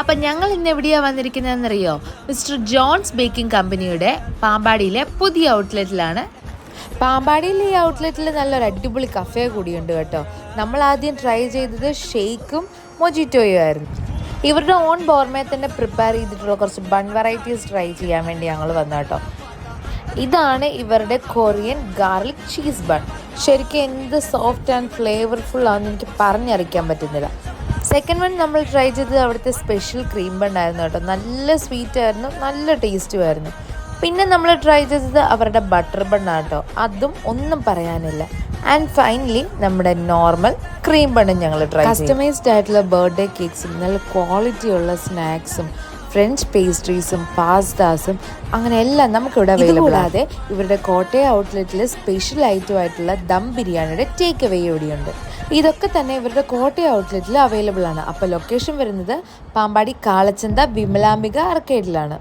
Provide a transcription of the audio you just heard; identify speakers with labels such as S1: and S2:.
S1: അപ്പം ഞങ്ങൾ ഇന്ന് എവിടെയാണ് വന്നിരിക്കുന്നതെന്നറിയോ? മിസ്റ്റർ ജോൺസ് ബേക്കിംഗ് കമ്പനിയുടെ പാമ്പാടിയിലെ പുതിയ ഔട്ട്ലെറ്റിലാണ്. പാമ്പാടിയിലെ ഈ ഔട്ട്ലെറ്റിൽ നല്ലൊരു അടിപൊളി കഫേ കൂടിയുണ്ട് കേട്ടോ. നമ്മൾ ആദ്യം ട്രൈ ചെയ്തത് ഷെയ്ക്കും മൊജിറ്റോയും ആയിരുന്നു. ഇവരുടെ ഓൺ ബോർമേ തന്നെ പ്രിപ്പയർ ചെയ്തിട്ടുള്ള കുറച്ച് ബൺ വെറൈറ്റീസ് ട്രൈ ചെയ്യാൻ വേണ്ടി ഞങ്ങൾ വന്നു കേട്ടോ. ഇതാണ് ഇവരുടെ കൊറിയൻ ഗാർലിക് ചീസ് ബൺ. ശരിക്കും എന്ത് സോഫ്റ്റ് ആൻഡ് ഫ്ലേവർഫുൾ ആണെന്ന് എനിക്ക് പറഞ്ഞറിയിക്കാൻ പറ്റുന്നില്ല. സെക്കൻഡ് വൺ നമ്മൾ ട്രൈ ചെയ്തത് അവിടുത്തെ സ്പെഷ്യൽ ക്രീം ബൺ ആയിരുന്നു കേട്ടോ. നല്ല സ്വീറ്റ് ആയിരുന്നു നല്ല ടേസ്റ്റും ആയിരുന്നു. പിന്നെ നമ്മൾ ട്രൈ ചെയ്തത് അവരുടെ ബട്ടർ ബണ്ണാണ് കേട്ടോ. അതും ഒന്നും പറയാനില്ല. ആൻഡ് ഫൈനലി നമ്മുടെ നോർമൽ ക്രീം ബണ്ണും ഞങ്ങൾ ട്രൈ കസ്റ്റമൈസ്ഡ് ആയിട്ടുള്ള ബർത്ത്ഡേ കേക്ക്സും നല്ല ക്വാളിറ്റി ഉള്ള സ്നാക്സും ഫ്രഞ്ച് പേസ്ട്രീസും പാസ്താസും അങ്ങനെ എല്ലാം നമുക്ക് ഇവിടെ അവൈലബിൾ ആതെ ഇവരുടെ കോട്ടയ ഔട്ട്ലെറ്റിൽ സ്പെഷ്യൽ ഐറ്റം ആയിട്ടുള്ള ദം ബിരിയാണിയുടെ ടേക്ക് അവേ ഇവിടെയുണ്ട് ഇതൊക്കെ തന്നെ ഇവരുടെ കോട്ടയ ഔട്ട്ലെറ്റിൽ അവൈലബിൾ ആണ്. അപ്പോൾ ലൊക്കേഷൻ വരുന്നത് പാമ്പാടി കാളച്ചന്ത വിമലാംബിക അർക്കേഡിലാണ്